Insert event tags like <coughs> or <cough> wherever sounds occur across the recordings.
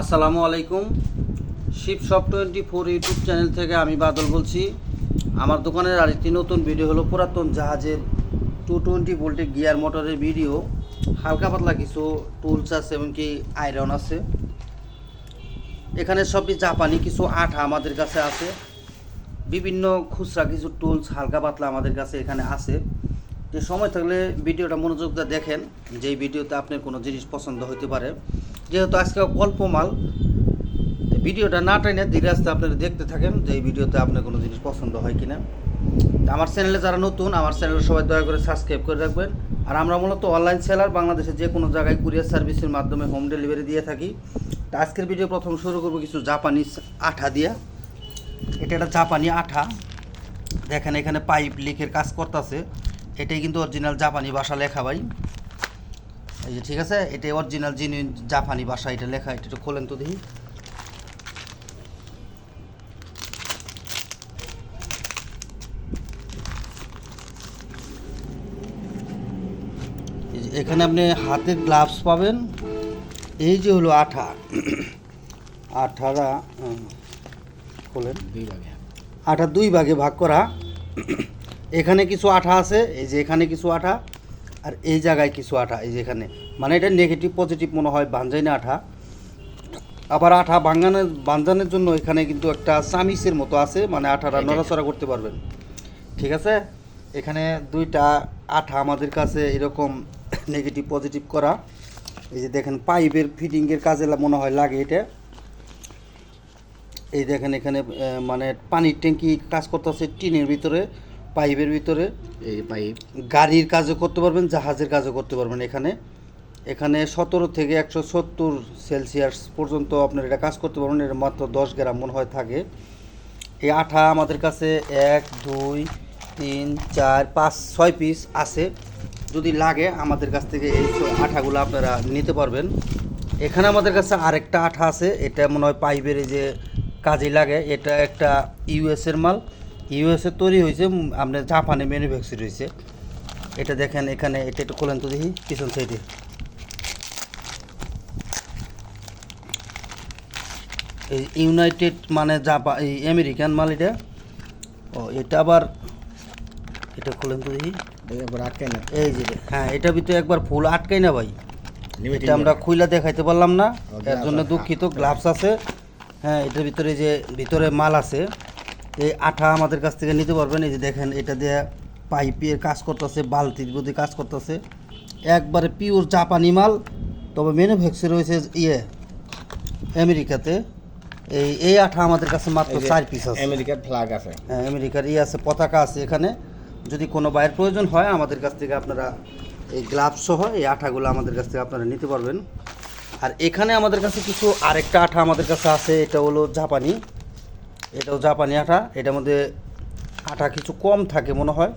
আসসালামু আলাইকুম। Shiv shop twenty four YouTube channel থেকে আমি বাদল বলছি। আমার দোকানের আরেকটি নতুন ভিডিও হলো পুরাতন জাহাজের টু টোয়েন্টি ভোল্টের গিয়ার মোটরের ভিডিও। হালকা পাতলা কিছু টুলস আছে এমনকি আয়রন আছে। এখানে সবই জাপানি কিছু আঠা আমাদের কাছে আছে। বিভিন্ন খুচরা কিছু টুলস হালকা পাতলা আমাদের কাছে এখানে আছে। যে সময় থাকলে ভিডিওটা মনোযোগ দেখেন, যেই ভিডিওতে আপনার কোনো জিনিস পছন্দ হতে পারে। যেহেতু আজকে অল্প মাল ভিডিওটা না টাইনে ধীরে আস্তে আপনারা দেখতে থাকেন যে এই ভিডিওতে আপনার কোনো জিনিস পছন্দ হয় কিনা। আমার চ্যানেলে যারা নতুন, আমার চ্যানেল সবাই দয়া করে সাবস্ক্রাইব করে রাখবেন। আর আমরা মূলত অনলাইন সেলার বাংলাদেশের যে কোনো জায়গায় কুরিয়ার সার্ভিসের মাধ্যমে হোম ডেলিভারি দিয়ে থাকি। তো আজকের ভিডিও প্রথম শুরু করব কিছু জাপানিজ আঠা দিয়া। এটা একটা জাপানি আঠা। দেখেন এখানে পাইপ লিকের কাজ করতেছে। এটাই কিন্তু অরিজিনাল জাপানি ভাষা লেখা ভাই। এই যে ঠিক আছে এটা অরিজিনাল যিনি জাপানি ভাষা এটা লেখা এটা একটু খোলেন তো দেখি। এখানে আপনি হাতের গ্লাভস পাবেন। এই যে হলো আঠা। আঠারা খোলেন। দুই ভাগে। আঠা দুই ভাগে ভাগ করা। এখানে কিছু আঠা আছে এই যে এখানে কিছু আঠা। আর এই জায়গায় কিছু আঠা এই যে এখানে। মানে এটা নেগেটিভ পজিটিভ মনে হয় বাঞ্জাইনা আঠা। আবার আঠা ভাঙানোর বাঞ্জানোর জন্য এখানে কিন্তু একটা চামিচের মতো আছে মানে আঠাটা নড়াচড়া করতে পারবেন। ঠিক আছে? এখানে দুইটা আঠা আমাদের কাছে এরকম <coughs> নেগেটিভ পজিটিভ করা। এই যে দেখেন পাইপের ফিটিংয়ের কাজে মনে হয় লাগে এটা। এই দেখেন এখানে মানে পানির ট্যাঙ্কি কাজ করতেছে টিনের ভিতরে। পাইপের ভিতরে এই পাইপ। গাড়ির কাজও করতে পারবেন জাহাজের কাজও করতে পারবেন এখানে। এখানে সতেরো থেকে একশো সত্তর সেলসিয়াস পর্যন্ত আপনার এটা কাজ করতে পারবেন এটা মাত্র দশ গ্রাম মনে হয় থাকে। এই আঠা আমাদের কাছে এক দুই তিন চার পাঁচ ছয় পিস আছে। যদি লাগে আমাদের কাছ থেকে এই আঠাগুলো আপনারা নিতে পারবেন। এখানে আমাদের কাছে আরেকটা আঠা আছে এটা মনে হয় পাইপের যে কাজে লাগে এটা একটা ইউএসের মাল। ইউএসএ তৈরি হয়েছে আপনার জাপানে ম্যানুফ্যাকচার হয়েছে। এটা দেখেন এখানে এটা একটু খোলেন তো দেখি পিছন সাইডে এই ইউনাইটেড মানে জাপান এই আমেরিকান মাল এটা। ও এটা আবার এটা খোলেন তো দেখি। পরে আটকায় না। এই যে হ্যাঁ এটা ভিতরে একবার ফুল আটকাই না ভাই। এটা আমরা খুইলা দেখাইতে পারলাম না। এর জন্য দুঃখিত গ্লাভস আছে। হ্যাঁ এটার ভিতরে যে ভিতরে মাল আছে। এই আঠা আমাদের কাছ থেকে নিতে পারবেন। এই যে দেখেন এটা দিয়ে পাইপের কাজ করতেছে বালতির মধ্যে কাজ করতেছে। একবারে পিওর জাপানি মাল তবে ম্যানুফ্যাকচার হয়েছে ইয়ে আমেরিকাতে। এই এই আঠা আমাদের কাছে মাত্র চার পিস আছে। আমেরিকার ফ্ল্যাগ আছে। হ্যাঁ আমেরিকার ইয়ে আছে পতাকা আছে এখানে। যদি কোনো বাইরের প্রয়োজন হয় আমাদের কাছ থেকে আপনারা এই গ্লাভস সহ এই আঠাগুলো আমাদের কাছ থেকে আপনারা নিতে পারবেন। আর এখানে আমাদের কাছে কিছু আরেকটা আঠা আমাদের কাছে আছে এটা হলো জাপানি। এটাও জাপানি আঠা এটার মধ্যে আঠা কিছু কম থাকে মনে হয়।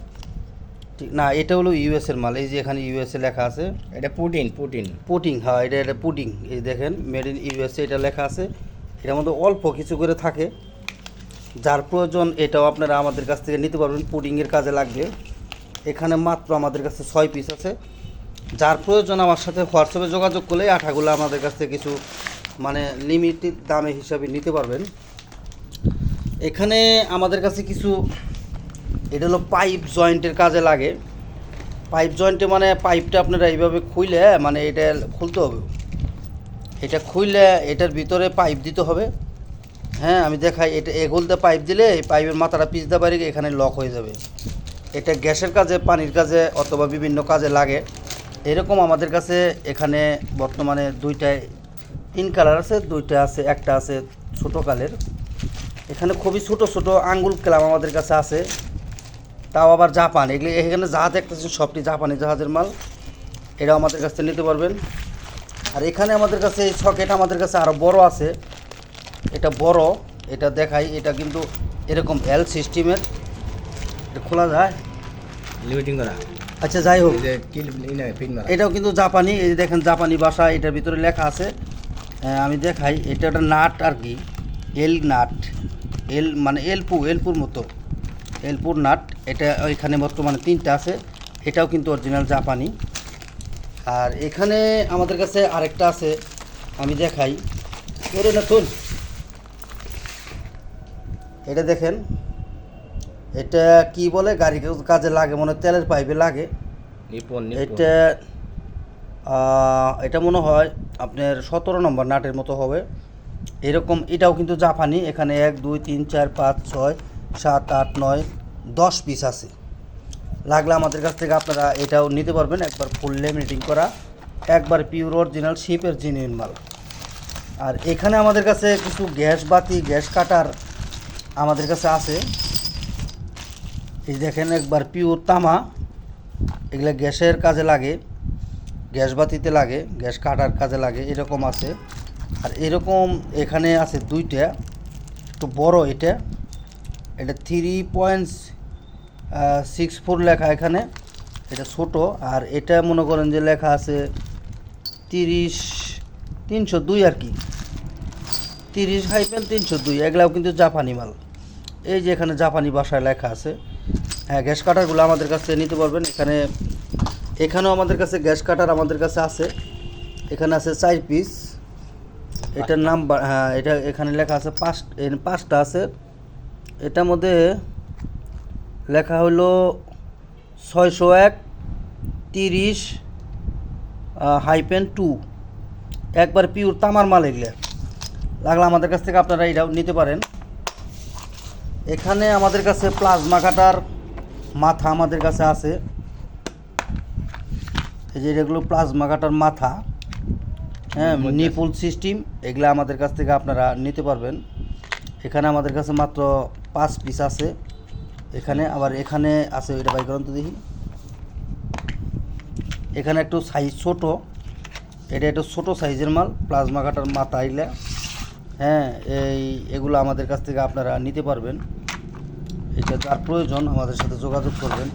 ঠিক না এটা হলো ইউএসের মাল এই যে এখানে ইউএসএ লেখা আছে। এটা পুটিন পুটিন পুটিং হ্যাঁ এটা এটা পুডিং এই দেখেন মেড ইন ইউএসএ এটা লেখা আছে। এটার মধ্যে অল্প কিছু করে থাকে। যার প্রয়োজন এটাও আপনারা আমাদের কাছ থেকে নিতে পারবেন পুডিংয়ের কাজে লাগবে। এখানে মাত্র আমাদের কাছে ছয় পিস আছে। যার প্রয়োজন আমার সাথে হোয়াটসঅ্যাপে যোগাযোগ করলে আঠাগুলো আমাদের কাছ থেকে কিছু মানে লিমিটেড দামে হিসাবে নিতে পারবেন। এখানে আমাদের কাছে কিছু, এটা হলো পাইপ জয়েন্টের কাজে লাগে। পাইপ জয়েন্টে মানে পাইপটা আপনারা এইভাবে খুইলে মানে এটা খুলতে হবে। এটা খুইলে এটার ভিতরে পাইপ দিতে হবে। হ্যাঁ আমি দেখাই, এটা এগোলতে পাইপ দিলে এই পাইপের মাথাটা পিছতে পারি এখানে লক হয়ে যাবে। এটা গ্যাসের কাজে, পানির কাজে অথবা বিভিন্ন কাজে লাগে। এরকম আমাদের কাছে এখানে বর্তমানে দুইটায়, তিন কালার আছে, দুইটা আছে, একটা আছে ছোটো কালের এখানে খুবই ছোট ছোট আঙ্গুল ক্লাম আমাদের কাছে আছে। তাও আবার জাপান। এগুলি এখানে জাহাজ একটা সবটি জাপানি জাহাজের মাল। এটাও আমাদের কাছ থেকে নিতে পারবেন। আর এখানে আমাদের কাছে এই সকেট আমাদের কাছে আরও বড় আছে। এটা বড় এটা দেখাই এটা কিন্তু এরকম এল সিস্টেমের। এটা খোলা যায়? লিমিটিং করা। আচ্ছা যাই হোক। এটাও কিন্তু জাপানি এই দেখেন জাপানি ভাষা এটার ভিতরে লেখা আছে। আমি দেখাই এটা একটা নাট আর কি এল নাট। এল মানে এলপু এলপুর মতো। এলপুর নাট এটা ওইখানে বর্তমানে তিনটা আছে। এটাও কিন্তু অরিজিনাল জাপানি। আর এখানে আমাদের কাছে আরেকটা আছে আমি দেখাই। করে না এটা দেখেন। এটা কি বলে? গাড়ি কাজে লাগে মনে তেলের পাইপে লাগে। এটা এটা মনে হয় আপনার সতেরো নম্বর নাটের মতো হবে। এরকম, এটাও কিন্তু জাপানি, এখানে এক, দুই, তিন, চার, পাঁচ, ছয়, সাত, আট, নয়, দশ পিস আছে। লাগলে আমাদের কাছ থেকে আপনারা এটাও নিতে পারবেন, একবার ফুল লেমিনেটিং করা, একবার পিওর অরিজিনাল শিপের জিনিয়ন মাল। আর এখানে আমাদের কাছে কিছু গ্যাস বাতি, গ্যাস কাটার আমাদের কাছে আছে। এই দেখেন একবার পিওর তামা, এগুলা গ্যাসের কাজে লাগে, গ্যাস বাতিতে লাগে, গ্যাস কাটার কাজে লাগে, এরকম আছে। আর এরকম এখানে আছে দুইটা একটু বড় এটা। এটা থ্রি পয়েন্ট সিক্স ফোর লেখা এখানে, এটা ছোট। আর এটা মনে করেন যে লেখা আছে তিরিশ, তিনশো দুই আর কি। তিরিশ হাইপেন তিনশো দুই, এগুলাও কিন্তু জাপানি মাল। এই যে এখানে জাপানি ভাষায় লেখা আছে। হ্যাঁ গ্যাস কাটারগুলো আমাদের কাছে নিতে পারবেন। এখানে, এখানেও আমাদের কাছে গ্যাস কাটার আমাদের কাছে আছে। এখানে আছে চার পিস এটার নাম্বার হ্যাঁ এটা এখানে লেখা আছে পাঁচ পাঁচটা আছে। এটার মধ্যে লেখা হলো ছয়শো এক তিরিশ হাইপেন টু একবার পিওর তামার মাল এগুলো। লাগলে আমাদের কাছ থেকে আপনারা এটাও নিতে পারেন। এখানে আমাদের কাছে প্লাজমা কাটার মাথা আমাদের কাছে আছে। এই যে এগুলো প্লাজমা কাটার মাথা। হ্যাঁ। নিপুল সিস্টেম এগুলো আমাদের কাছ থেকে আপনারা নিতে পারবেন। এখানে আমাদের কাছে মাত্র পাঁচ পিস আছে। এখানে আবার এখানে আছে ওইটা বাই করুন তো দেখি। এখানে একটু সাইজ ছোট। এটা একটু ছোট সাইজের মাল প্লাজমা কাটার মাথা আইলে। হ্যাঁ এই এগুলো আমাদের কাছ থেকে আপনারা নিতে পারবেন। এটা যার প্রয়োজন আমাদের সাথে যোগাযোগ করবেন।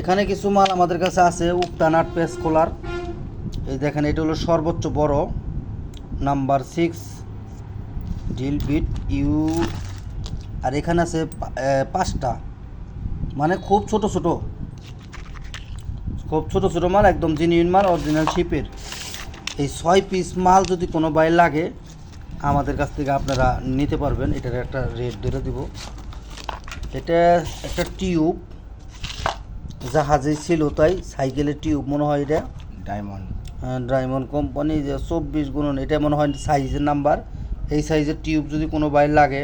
এখানে কিছু মাল আমাদের কাছে আছে উক্তানাট পেস কোলার এই দেখেন, এটা হলো সর্বোচ্চ বড় নাম্বার সিক্স ডিল বিট ইউ আর এখানে আছে পাঁচটা। মানে খুব ছোট ছোট। খুব ছোট ছোট মাল, একদম জেনুইন মাল অরিজিনাল শিপের এই ছয় পিস মাল যদি কোনো বাই লাগে, আমাদের কাছ থেকে আপনারা নিতে পারবেন। এটার একটা রেট ধরে দিব। এটা একটা টিউব জাহাজে ছিল তাই, সাইকেলের টিউব মনে হয় এটা। ডায়মন্ড ডায়মন্ড কোম্পানি যে চব্বিশ গুণন, এটা মনে হয় সাইজের নাম্বার এই সাইজের টিউব যদি কোনো বাইর লাগে,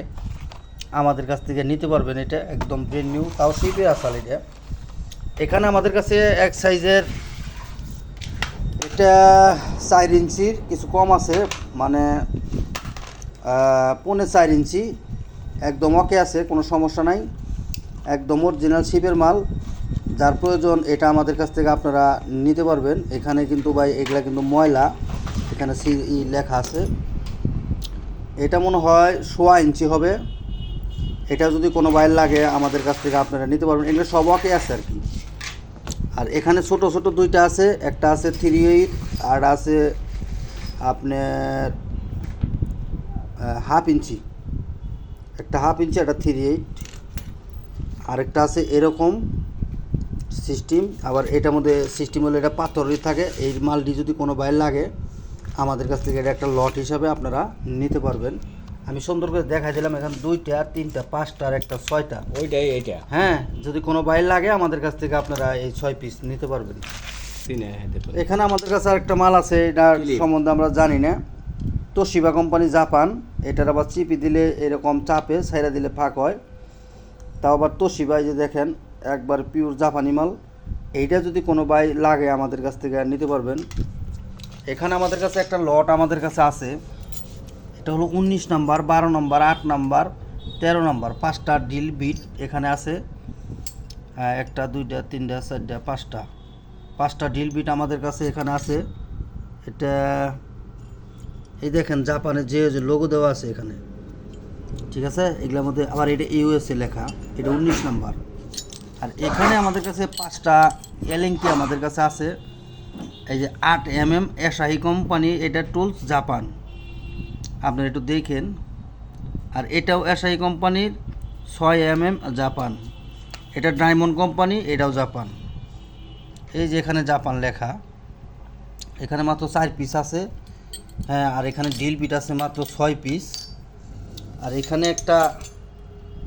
আমাদের কাছ থেকে নিতে পারবেন। এটা একদম ব্রেন নিউ তাও শিপে আসাল এটা। এখানে আমাদের কাছে এক সাইজের এটা চার ইঞ্চির কিছু কম আছে মানে পৌনে চার ইঞ্চি। একদম ওকে আছে, কোনো সমস্যা নাই। একদম অরিজিনাল শিপের মাল। যার প্রয়োজন, এটা আমাদের কাছ থেকে আপনারা নিতে পারবেন। এখানে কিন্তু ভাই, এগুলা কিন্তু ময়লা। এখানে সি ই লেখা আছে। এটা মনে হয় সোয়া ইঞ্চি হবে। এটা যদি কোনো বাইর লাগে, আমাদের কাছ থেকে আপনারা নিতে পারবেন। এগুলো সব ওকে আছে আর কি। আর এখানে ছোট ছোট দুইটা আছে। একটা আছে থ্রি এইট, আর আছে আপনার হাফ ইঞ্চি। একটা হাফ ইঞ্চি, একটা থ্রি এইট। আরেকটা আছে এরকম। সিস্টেম আবার এটার মধ্যে সিস্টেম হলে এটা পাথরই থাকে। এই মালটি যদি কোনো বাইর লাগে আমাদের কাছ থেকে এটা একটা লট হিসাবে আপনারা নিতে পারবেন। আমি সুন্দর করে দেখা দিলাম এখানে দুইটা তিনটা পাঁচটা আর একটা ছয়টা। ওইটাই এইটা? হ্যাঁ যদি কোনো বাইর লাগে আমাদের কাছ থেকে আপনারা এই ছয় পিস নিতে পারবেন। এখানে আমাদের কাছে আরেকটা মাল আছে এটার সম্বন্ধে আমরা জানি না। তোশিবা কোম্পানি জাপান এটার আবার চিপি দিলে এরকম চাপে ছাইরা দিলে ফাঁক হয়। তাও আবার তোশিবা এই যে দেখেন একবার পিওর জাপানি মাল। এইটা যদি কোনো বাই লাগে আমাদের কাছ থেকে নিতে পারবেন। এখানে আমাদের কাছে একটা লট আমাদের কাছে আছে। এটা হলো উনিশ নাম্বার বারো নাম্বার আট নাম্বার তেরো নাম্বার পাঁচটা ডিল বিট এখানে আছে। হ্যাঁ, একটা দুইটা তিনটা চারটা পাঁচটা। পাঁচটা ডিল বিট আমাদের কাছে এখানে আছে। এটা এই দেখেন জাপানের যে যে লোগো দেওয়া আছে এখানে। ঠিক আছে? এগুলোর মধ্যে আবার এটা ইউএসএ লেখা। এটা উনিশ নাম্বার। আর এখানে আমাদের কাছে পাঁচটা এলেঙ্কি আমাদের কাছে আছে। এই যে আট এম এম এসাহি কোম্পানি, এটা টুলস জাপান। আপনারা একটু দেখেন। আর এটাও এসআই কোম্পানির, ছয় এম এম জাপান। এটা ডায়মন্ড কোম্পানি, এটাও জাপান। এই যে এখানে জাপান লেখা। এখানে মাত্র চার পিস আছে। হ্যাঁ আর এখানে ডিল পিট আছে মাত্র ছয় পিস। আর এখানে একটা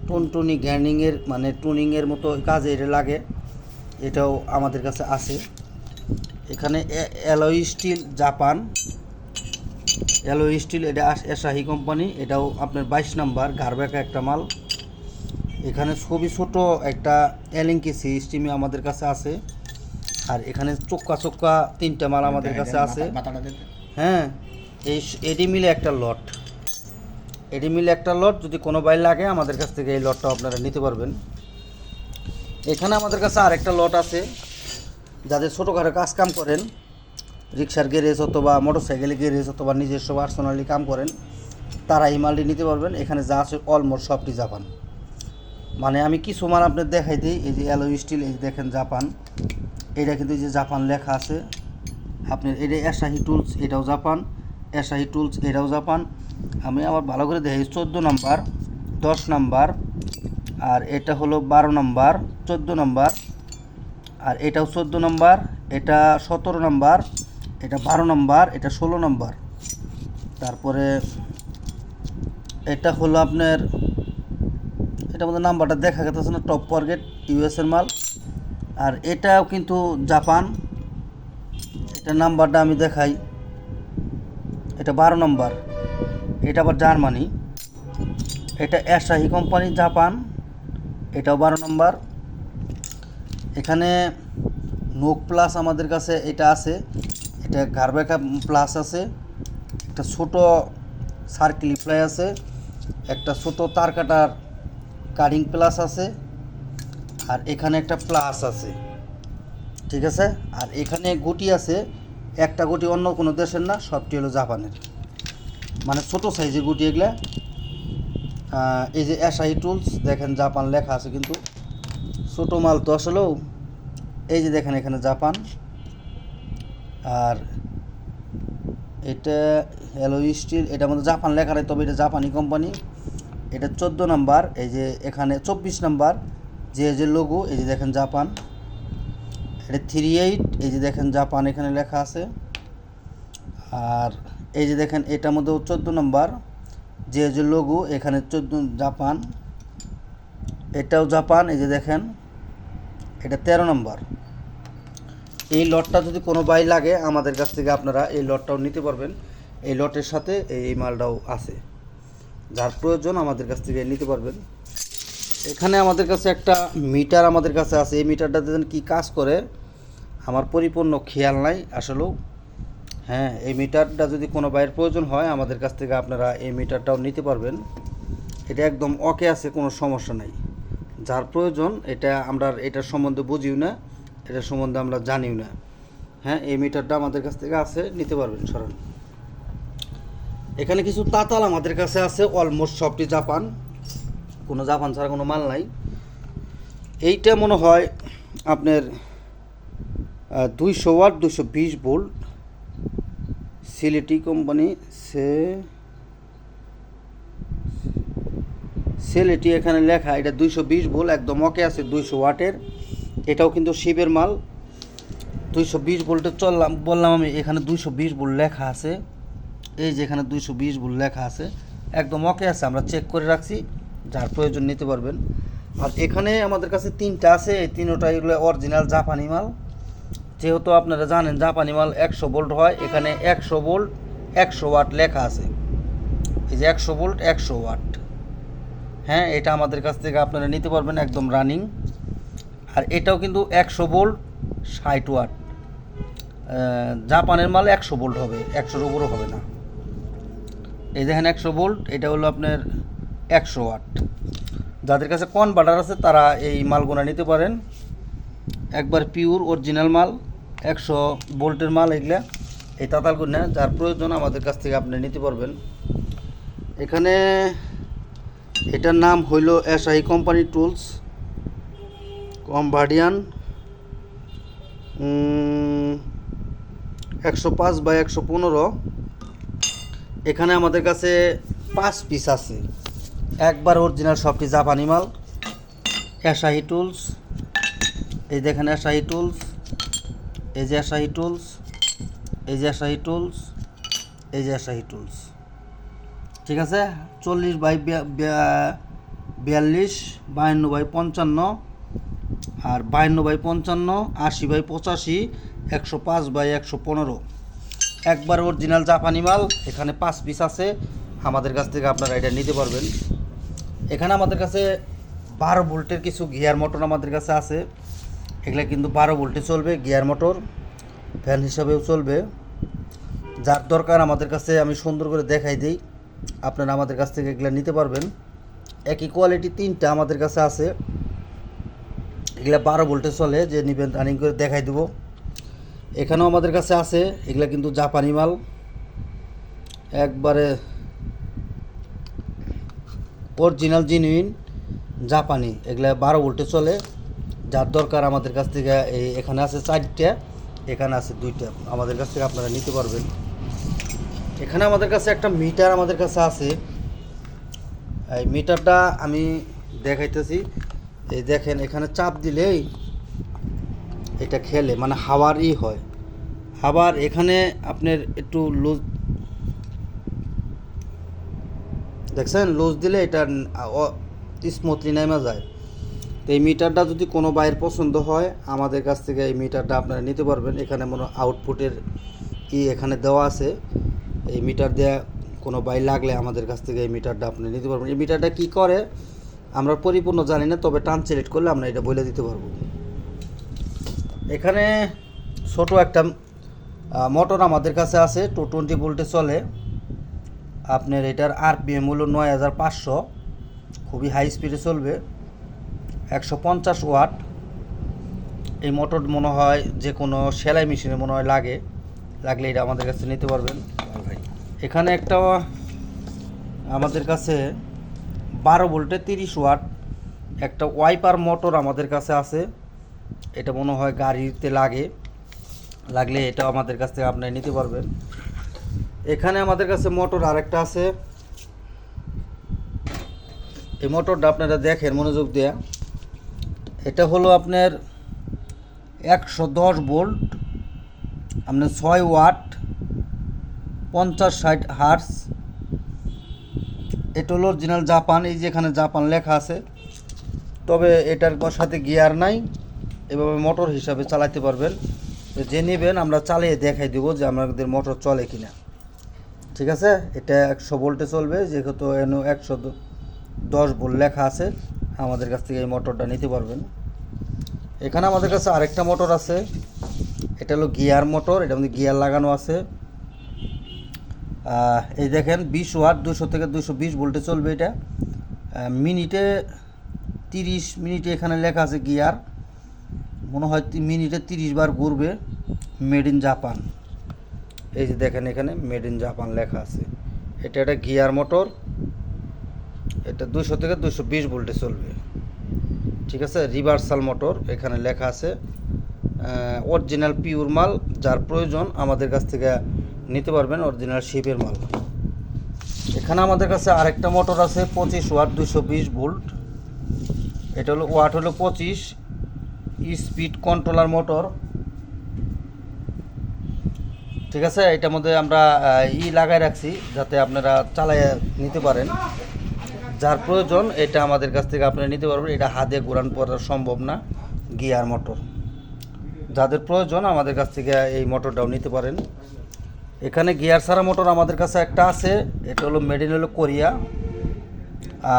টুনটুনি গ্যানিংয়ের মানে টুনিংয়ের মতো কাজে এটা লাগে। এটাও আমাদের কাছে আছে। এখানে alloy steel Japan. Alloy steel এটা এসাহি কোম্পানি। এটাও আপনার বাইশ নাম্বার গারবেকা একটা মাল। এখানে ছবি ছোট একটা এলিঙ্কি সিস্টেমে আমাদের কাছে আছে। আর এখানে চোক্কা চোক্কা তিনটা মাল আমাদের কাছে আছে। হ্যাঁ এই এডি মিলে একটা লট। এডি মিলে একটা লট, যদি কোনো বাইর লাগে, আমাদের কাছ থেকে এই লটটা আপনারা নিতে পারবেন। এখানে আমাদের কাছে আরেকটা লট আছে, যাদের ছোটোখাটো কাজ কাম করেন। রিক্সার গ্যারেজ অথবা মোটর সাইকেলের গ্যারেজ অথবা নিজস্ব পার্সোনালি কাম করেন, তারা এই মালটি নিতে পারবেন। এখানে যা আছে অলমোস্ট সবটি জাপান। মানে আমি কিছু মাল আপনার দেখাই দিই, এই যে অ্যালো স্টিল এই দেখেন জাপান। এটা কিন্তু এই যে জাপান লেখা আছে। আপনার, এটা এসাহি টুলস এটাও জাপান। এসাহি টুলস এটাও জাপান। আমি আবার ভালো করে দেখি, চোদ্দ নাম্বার, দশ নাম্বার, আর এটা হলো বারো নাম্বার, চোদ্দ নাম্বার, আর এটাও চোদ্দ নাম্বার, এটা সতেরো নাম্বার, এটা বারো নাম্বার, এটা ষোলো নাম্বার। তারপরে এটা হলো আপনার, এটা মধ্যে নাম্বারটা দেখা গেছে না, টপ পরগেট ইউএসের মাল। আর এটাও কিন্তু জাপান। এটা নাম্বারটা আমি দেখাই। এটা বারো নম্বর। এটা আবার জার্মানি। এটা এসাহি কোম্পানি, জাপান। এটাও বারো নম্বর। এখানে নোক প্লাস আমাদের কাছে এটা আছে। এটা গার্বেকা প্লাস আছে। একটা ছোট সার্কেল প্লাই আছে। একটা ছোট তার কাটার কাটিং প্লাস আছে। আর এখানে একটা প্লাস আছে। ঠিক আছে? আর এখানে গুটি আছে। একটা গুটি অন্য কোনো দেশের না, সবটি হলো জাপানের। মানে ছোট সাইজের গুটি এগুলা। এই যে এসআই টুলস, দেখেন জাপান লেখা আছে কিন্তু। ছোট মাল তো আসলেও, এই যে দেখেন এখানে জাপান। আর এটা হ্যালো স্টিল এটা মধ্যে জাপান লেখা তবে এটা জাপানি কোম্পানি এটা চোদ্দ নাম্বার, এই যে এখানে চব্বিশ নাম্বার, যে যে লোগো এই যে দেখেন জাপান। এটা থ্রি এইট এই যে দেখেন জাপান এখানে লেখা আছে। আর এই যে দেখেন, এটার মধ্যেও চোদ্দ নম্বর, যে যে লঘু, এখানে চোদ্দ জাপান। এটাও জাপান, এই যে দেখেন, এটা তেরো নম্বর। এই লটটা যদি কোনো বাই লাগে, আমাদের কাছ থেকে আপনারা এই লটটাও নিতে পারবেন। এই লটের সাথে এই মালটাও আছে। যার প্রয়োজন আমাদের কাছ থেকে নিতে পারবেন। এখানে আমাদের কাছে একটা মিটার আমাদের কাছে আছে। এই মিটারটা যেন কী কাজ করে, আমার পরিপূর্ণ খেয়াল নাই আসলেও। হ্যাঁ এই মিটারটা যদি কোনো বাইয়ের প্রয়োজন হয়, আমাদের কাছ থেকে আপনারা এই মিটারটাও নিতে পারবেন। এটা একদম ওকে আছে, কোনো সমস্যা নাই। যার প্রয়োজন, এটা আমরা এটার সম্বন্ধে বুঝিও না, এটার সম্বন্ধে আমরা জানিও না। হ্যাঁ এই মিটারটা আমাদের কাছ থেকে আছে, নিতে পারবেন, সরান। এখানে কিছু তাতাল আমাদের কাছে আছে, অলমোস্ট সবটি জাপান। কোনো জাপান ছাড়া কোনো মাল নাই। এইটা মনে হয় আপনার দুইশো ওয়াট দুশো বিশ ভোল্ট। সিলেটি কোম্পানি সে, সিলেটি এখানে লেখা, এটা দুইশো বিশ ভোল্ট, একদম ওকে আছে দুইশো ওয়াটের। এটাও কিন্তু শিবের মাল। দুইশো বিশ ভোল্টে চললাম, বললাম আমি, এখানে দুইশো বিশ ভোল্ট লেখা আছে। এই যে এখানে দুইশো বিশ ভোল্ট লেখা আছে। একদম ওকে আছে, আমরা চেক করে রাখছি। যার প্রয়োজন নিতে পারবেন। আর এখানে আমাদের কাছে তিনটা আছে, এই তিনটা এগুলো অরিজিনাল জাপানি মাল। যেহেতু আপনারা জানেন জাপানি মাল একশো ভোল্ট হয়, এখানে একশো ভোল্ট একশো ওয়াট লেখা আছে। এই যে একশো ভোল্ট একশো ওয়াট। হ্যাঁ এটা আমাদের কাছ থেকে আপনারা নিতে পারবেন একদম রানিং। আর এটাও কিন্তু একশো ভোল্ট ষাট ওয়াট। জাপানের মাল একশো ভোল্ট হবে, একশোর উপরও হবে না। এই দেখেন একশো ভোল্ট এটা হলো আপনার একশো ওয়াট। যাদের কাছে কনভার্টার আছে, তারা এই মালগুলো নিতে পারেন। একবার পিওর অরিজিনাল মাল, একশো বোল্টের মাল এগুলা, এই তাতালগুলো যার প্রয়োজন আমাদের কাছ থেকে আপনি নিতে পারবেন। এখানে এটার নাম হইল এসআই কোম্পানি টুলস কমভার্ডিয়ান একশো পাঁচ বা একশো পনেরো। এখানে আমাদের কাছে পাঁচ পিস আছে। একবার অরিজিনাল সবটি জাপানি মাল। এসাহি টুলস, এই দেখেন এসাহি টুলস, এই যে এসাহি টুলস, এই যে এসাহি টুলস, এই যে শাহি টুলস। ঠিক আছে? চল্লিশ বাই বিয়া- বিয়া- বিয়াল্লিশ, বায়ান্ন বাই পঞ্চান্ন, আর বায়ান্ন বাই পঞ্চান্ন, আশি বাই পঁচাশি, একশো পাঁচ বাই একশো পনেরো। একবার অরিজিনাল জাপানি মাল, এখানে পাঁচ পিস আছে। আমাদের কাছ থেকে আপনারা এটা নিতে পারবেন। এখানে আমাদের কাছে বারো ভোল্টের কিছু গিয়ার মোটর আমাদের কাছে আছে। এগুলা কিন্তু বারো ভোল্টে চলবে, গিয়ার মোটর ফ্যান হিসাবেও চলবে। যার দরকার আমাদের কাছে আমি সুন্দর করে দেখাই দিই। আপনারা আমাদের কাছ থেকে এগুলো নিতে পারবেন। একই কোয়ালিটি তিনটা আমাদের কাছে আছে। এগুলা বারো ভোল্টে চলে, যে নিবেন রানিং করে দেখাই দেবো। এখানেও আমাদের কাছে আছে, এগুলা কিন্তু জাপানি মাল। একবারে অরিজিনাল জিনুইন জাপানি। এগুলো বারো ভোল্টে চলে। যার দরকার আমাদের কাছ থেকে এই এখানে আছে চারটা, এখানে আছে দুইটা। আমাদের কাছ থেকে আপনারা নিতে পারবেন। এখানে আমাদের কাছে একটা মিটার আমাদের কাছে আছে। এই মিটারটা আমি দেখাইতেছি। এই দেখেন, এখানে চাপ দিলেই এটা খেলে মানে হাওয়ারই হয়। আবার এখানে আপনার একটু লুজ দেখছেন? লুজ দিলে এটা স্মুথলি নেমে যায়। তো এই মিটারটা যদি কোনো বাইরের পছন্দ হয়, আমাদের কাছ থেকে এই মিটারটা আপনারা নিতে পারবেন। এখানে মনে আউটপুটের কি এখানে দেওয়া আছে, এই মিটার দেওয়া কোনো বাই লাগলে আমাদের কাছ থেকে এই মিটারটা আপনি নিতে পারবেন। এই মিটারটা কি করে, আমরা পরিপূর্ণ জানি না, তবে ট্রান্সলেট করলে আমরা এটা বলে দিতে পারব। এখানে ছোট একটা মোটর আমাদের কাছে আছে টু টোয়েন্টি ভোল্টে চলে। আপনার এটার আরপিএম হলো নয় হাজার পাঁচশো। খুবই হাই স্পিডে চলবে। একশো পঞ্চাশ ওয়াট এই মোটর মনে হয় যে কোনো সেলাই মেশিনে মনে হয় লাগে। লাগলে এটা আমাদের কাছে নিতে পারবেন। এখানে একটা আমাদের কাছে বারো ভোল্টে তিরিশ ওয়াট একটা ওয়াইপার মোটর আমাদের কাছে আছে। এটা মনে হয় গাড়িতে লাগে। লাগলে এটা আমাদের কাছ থেকে আপনি নিতে পারবেন। এখানে আমাদের কাছে মোটর আরেকটা আছে। এই মোটরটা আপনারা দেখেন মনোযোগ দেয়া। এটা হলো আপনার একশো দশ ভোল্ট, আপনার ছয় ওয়াট, পঞ্চাশ ষাট হার্স। এটা হলো অরিজিনাল জাপান, এই যে এখানে জাপান লেখা আছে। তবে এটার সাথে গিয়ার নাই, এভাবে মোটর হিসাবে চালাতে পারবেন। যে নেবেন, আমরা চালিয়ে দেখাই দেবো যে আমাদের মোটর চলে কিনা। ঠিক আছে? এটা একশো ভোল্টে চলবে, যেহেতু এন একশো দশ ভোল্ট লেখা আছে, আমাদের কাছ থেকে এই মোটরটা নিতে পারবেন। এখানে আমাদের কাছে আরেকটা মোটর আছে, এটা হলো গিয়ার মোটর এটার মধ্যে গিয়ার লাগানো আছে। এই দেখেন, বিশ ওয়াট, দুশো থেকে দুশো বিশ ভোল্টে চলবে এটা। মিনিটে তিরিশ মিনিটে এখানে লেখা আছে গিয়ার, মনে হয় মিনিটে তিরিশ বার ঘুরবে, মেড ইন জাপান। এই যে দেখেন এখানে মেড ইন জাপান লেখা আছে। এটা একটা গিয়ার মোটর, এটা দুশো থেকে দুশো বিশ ভোল্টে চলবে। ঠিক আছে? রিভার্সাল মোটর এখানে লেখা আছে। অরিজিনাল পিওর মাল, যার প্রয়োজন আমাদের কাছ থেকে নিতে পারবেন অরিজিনাল শিপের মাল। এখানে আমাদের কাছে আরেকটা মোটর আছে, পঁচিশ ওয়াট দুশো বিশ ভোল্ট। এটা হলো ওয়াট হলো পঁচিশ। স্পিড কন্ট্রোলার মোটর ঠিক আছে, এটার মধ্যে আমরা ই লাগাই রাখছি যাতে আপনারা চালায় নিতে পারেন। যার প্রয়োজন, এটা আমাদের কাছ থেকে আপনারা নিতে পারবেন। এটা হাতে ঘোরান পড়া সম্ভব না, গিয়ার মোটর। যাদের প্রয়োজন, আমাদের কাছ থেকে এই মোটরটাও নিতে পারেন। এখানে গিয়ার সারা মোটর আমাদের কাছে একটা আছে, এটা হলো মেডিন হলো কোরিয়া।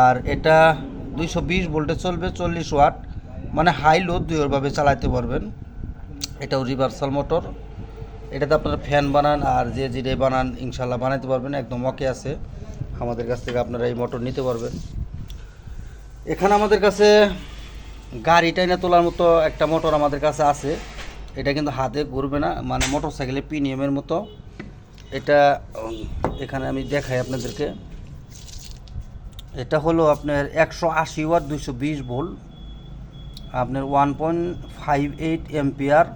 আর এটা দুইশো বিশ ভোল্টে চলবে, চল্লিশ ওয়াট। মানে হাই লো দুইভাবে চালাতে পারবেন। এটাও রিভার্সাল মোটর এটাতে আপনারা ফ্যান বানান আর যে যেটা বানান, ইনশাল্লাহ বানাতে পারবেন। একদম ওকে আছে। আমাদের কাছ থেকে আপনারা এই মোটর নিতে পারবেন। এখানে আমাদের কাছে গাড়ি টাইনে তোলার মতো একটা মোটর আমাদের কাছে আছে। এটা কিন্তু হাতে ঘুরবে না মানে মোটর সাইকেলের প্রিমিয়ামের মতো। এটা, এখানে আমি দেখাই আপনাদেরকে। এটা হলো আপনার একশো আশি ওয়াট দুশো বিশ ভোল্ট। আপনার one point five eight MPR আর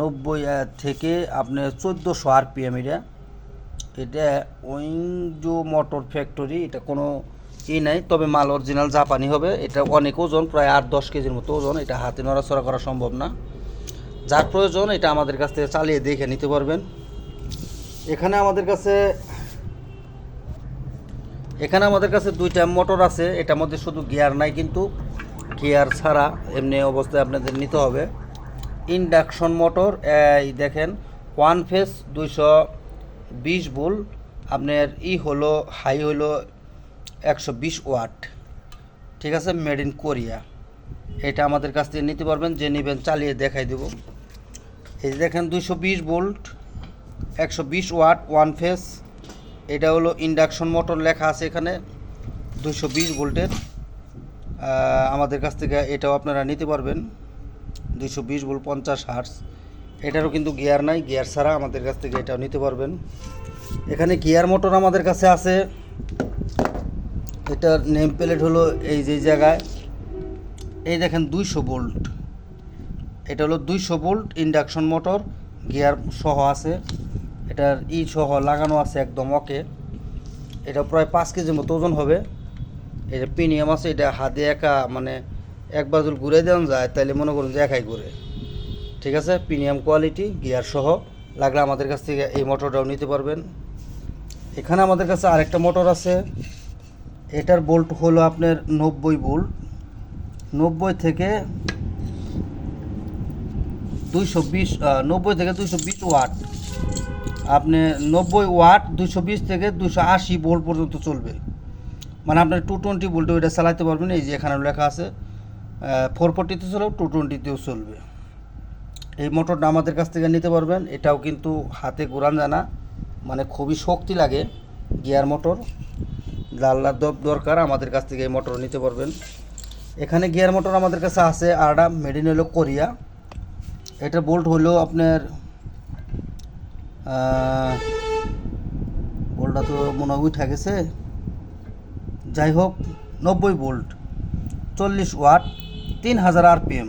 নব্বই থেকে আপনার চোদ্দোশো আর আরপিএম এটা। এটা ওইংজো মোটর ফ্যাক্টরি, এটা কোনো ই নাই, তবে মাল অরিজিনাল জাপানি হবে। এটা অনেক ওজন, প্রায় আট, দশ কেজির মতো ওজন। এটা হাতে নড়াচড়া করা সম্ভব না। যার প্রয়োজন, এটা আমাদের কাছ থেকে চালিয়ে দেখে নিতে পারবেন। এখানে আমাদের কাছে, এখানে আমাদের কাছে দুইটা মোটর আছে। এটার মধ্যে শুধু গিয়ার নাই কিন্তু, গিয়ার ছাড়া এমনি অবস্থায় আপনাদের নিতে হবে। ইন্ডাকশন মোটর এই দেখেন ওয়ান ফেস দুইশো বিশ বুল আপনার ই হলো হাই হলো একশো বিশ ওয়াট। ঠিক আছে মেড ইন কোরিয়া এটা আমাদের কাছ থেকে নিতে পারবেন যে নেবেন চালিয়ে দেখাই দেবো। এই দেখেন দুইশো বিশ ভোল্ট একশো বিশ ওয়াট ওয়ান ফেস এটা হলো ইন্ডাকশন মোটর লেখা আছে এখানে দুশো বিশ ভোল্টের। আহ, আমাদের কাছ থেকে এটাও আপনারা নিতে পারবেন। দুইশো বিশ ভোল্ট পঞ্চাশ হার্স এটারও কিন্তু গিয়ার নাই, গিয়ার ছাড়া আমাদের কাছ থেকে এটাও নিতে পারবেন। এখানে গিয়ার মোটর আমাদের কাছে আছে। এটার নেম প্লেট হলো এই যে জায়গায়। এই দেখেন দুইশো বোল্ট। এটা হলো দুইশো বোল্ট ইন্ডাকশন মোটর, গিয়ার সহ আছে। এটার ই সহ লাগানো আছে একদম ওকে। এটা প্রায় পাঁচ কেজির মতো ওজন হবে। এটা প্রিমিয়াম আছে, এটা হাতে একা মানে একবার যদি ঘুরে দেওয়া যায় তাহলে মনে করুন যে একাই ঘুরে। ঠিক আছে? প্রিমিয়াম কোয়ালিটি, গিয়ার সহ। লাগলে আমাদের কাছ থেকে এই মোটরটাও নিতে পারবেন। এখানে আমাদের কাছে আরেকটা মোটর আছে। এটার বোল্ট হলো আপনার নব্বই বোল্ট নব্বই থেকে দুইশো বিশ নব্বই থেকে দুইশো বিশ ওয়াট আপনি নব্বই ওয়াট দুশো বিশ থেকে দুশো আশি ভোল্ট পর্যন্ত চলবে। মানে আপনার টু টোয়েন্টি ভোল্টে ওইটা চালাতে পারবেন। এই যে এখানে লেখা আছে। ফোর ফোরটিতে চলেও টু টোয়েন্টিতেও চলবে। এই মোটরটা আমাদের কাছ থেকে নিতে পারবেন। এটাও কিন্তু হাতে ঘোরান জানা মানে খুবই শক্তি লাগে গিয়ার মোটর। লাল্লা দব দরকার, আমাদের কাছ থেকে এই মোটর নিতে পারবেন। এখানে গিয়ার মোটর আমাদের কাছে আছে আরটা মেডিন হলো কোরিয়া। এটা বোল্ট হলো আপনার বোল্টটা তো মনে হয় উঠে গেছে। যাই হোক, নব্বই বোল্ট, চল্লিশ ওয়াট। তিন হাজার আরপিএম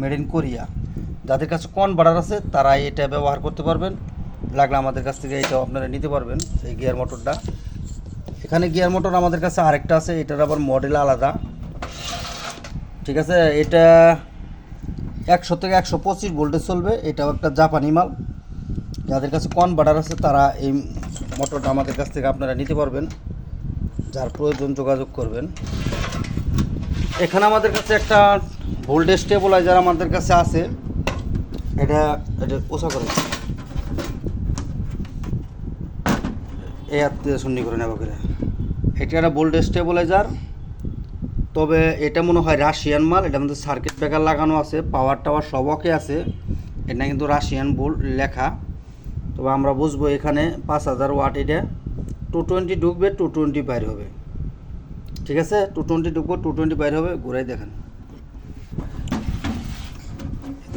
মেড ইন কোরিয়া। যাদের কাছে কন বাড়ার আছে তারা এটা ব্যবহার করতে পারবেন। লাগলে আমাদের কাছ থেকে এটাও আপনারা নিতে পারবেন এই গিয়ার মোটরটা। এখানে গিয়ার মোটর আমাদের কাছে আরেকটা আছে, এটার আবার মডেল আলাদা। ঠিক আছে, এটা একশো থেকে একশো পঁচিশ ভোল্টে চলবে, এটাও একটা জাপানি মাল। যাদের কাছে কন কনভার্টার আছে, তারা এই মোটরটা আমাদের কাছ থেকে আপনারা নিতে পারবেন। যার প্রয়োজন যোগাযোগ করবেন। এখানে আমাদের কাছে একটা ভোল্টেজ স্টেবলাইজার আমাদের কাছে আছে। এটা এটা ওষা করে এই আত্মীয় শুনি করে নেব করে। এটা একটা ভোল্টেজ স্টেবলাইজার তবে এটা মনে হয় রাশিয়ান মাল এটা মধ্যে সার্কিট ব্রেকার লাগানো আছে পাওয়ার টাওয়ার সবকে আছে। এটা কিন্তু রাশিয়ান বোল্ট লেখা। তবে আমরা বুঝব এখানে পাঁচ হাজার ওয়াট, এটা টু টোয়েন্টি ঢুকবে টু টোয়েন্টি বাইর হবে। ঠিক আছে? টু টোয়েন্টি ঢুকবো টু টোয়েন্টি বাইর হবে ঘুরাই দেখেন।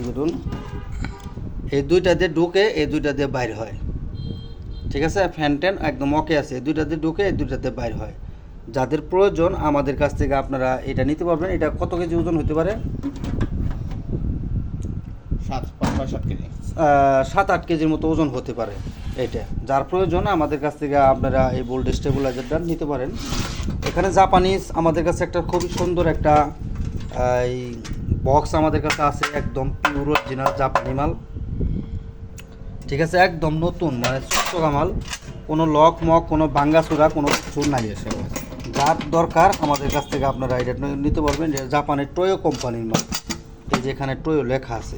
ধরুন এই দুইটা দিয়ে ঢুকে এই দুইটা দিয়ে বাইর হয়। ঠিক আছে? ফ্যান ট্যান একদম ওকে আছে। এই দুইটা দিয়ে ঢুকে এই দুইটা দিয়ে বাইর হয়। যাদের প্রয়োজন আমাদের কাছ থেকে আপনারা এটা নিতে পারবেন। এটা কত কেজি ওজন হতে পারে? সাত সাত কেজি। সাত আট কেজির মতো ওজন হতে পারে। এটা যার প্রয়োজন আমাদের কাছ থেকে আপনারা এই বোল্ড স্টেবিলাইজারটা নিতে পারেন। এখানে জাপানিজ আমাদের কাছে একটা খুবই সুন্দর একটা এই বক্স আমাদের কাছে আছে, একদম পিওর অরিজিনাল জাপানি মাল। ঠিক আছে, একদম নতুন মানে চকচকা মাল। কোনো লক, মক, কোনো বাঙ্গাচুরা কোনো কিছু নাই আছে। যার দরকার আমাদের কাছ থেকে আপনারা এটা নিতে পারবেন জাপানের টোয়ো কোম্পানির মাল। এই যে এখানে টোয়ো লেখা আছে।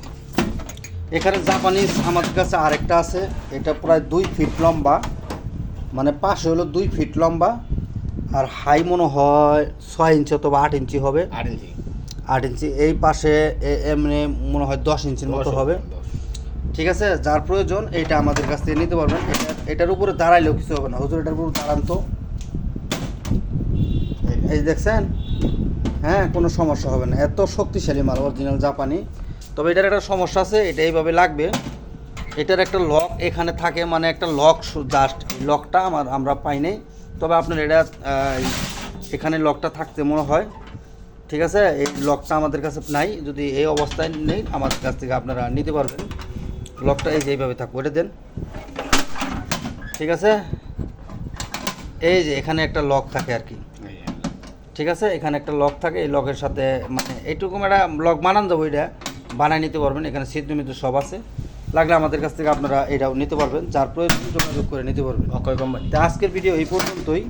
এখানে জাপানিজ আমাদের কাছে আরেকটা আছে। এটা প্রায় দুই ফিট লম্বা। মানে পাশে হলো দুই ফিট লম্বা। আর হাই মনে হয় ছয় ইঞ্চি অথবা আট ইঞ্চি হবে। আট ইঞ্চি। আট ইঞ্চি। এই পাশে এ- এমনি মনে হয় দশ ইঞ্চির মতো হবে। ঠিক আছে? যার প্রয়োজন এটা আমাদের কাছ থেকে নিতে পারবেন। এটা এটার উপরে দাঁড়াইলেও কিছু হবে না। হুজুর এটার উপর দাঁড়ান তো। এই দেখছেন? হ্যাঁ কোনো সমস্যা হবে না। এত শক্তিশালী মাল অরিজিনাল জাপানি। তবে এটার একটা সমস্যা আছে এটা এইভাবে লাগবে। এটার একটা লক এখানে থাকে মানে একটা লক জাস্ট লকটা আমার আমরা পাই নাই। তবে আপনার এটা এখানে লকটা থাকতে মনে হয়। ঠিক আছে? এই লকটা আমাদের কাছে নাই যদি এই অবস্থায় নেই আমাদের কাছ থেকে আপনারা নিতে পারবেন। লকটা এই যে এইভাবে থাকবে এটা দেন। ঠিক আছে? এই যে এখানে একটা লক থাকে আর কি। ঠিক আছে? এখানে একটা লক থাকে এই লকের সাথে মানে এইটুকু একটা লক বানান যাব এটা। বানায় নিতে পারবেন। এখানে সিদ্ধ মিদ্ধ সব আছে। লাগলে আমাদের কাছ থেকে আপনারা এটাও নিতে পারবেন। যার প্রয়োজন যোগাযোগ করে নিতে পারবেন। অক্ষয় কোম্পানি। আজকের ভিডিও এই পর্যন্তই।